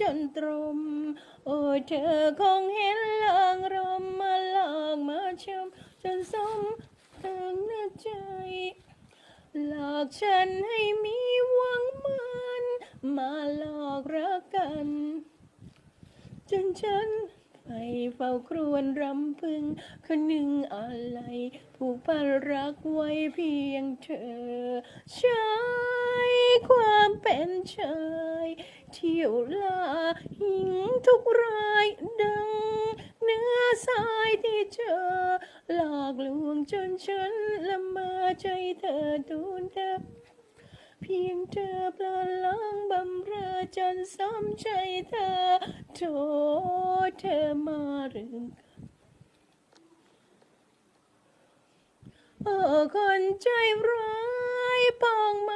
จนตรม โอ้เธอคงเห็นลิงรมมาหลอกมาชม จนสมถึงหน้าใจหลอกฉันให้มีหวังมันมาหลอกรักกัน จนฉันไปเฝ้าครวญรำพึงคนหนึ่งอะไรผูกพันรักไว้เพียงเธอใช้ความ เป็นชายเที่ยวล่าหญิงทุกรายดัง เนื้อสายที่เจอ หลอกลวงจนฉันละเมอใจเธอตูนเธอเพียงเธอปลาลังบำเรอจนซ้ำใจเธอโทษเธอมาลืมกันโอ้คนใจร้ายปองมา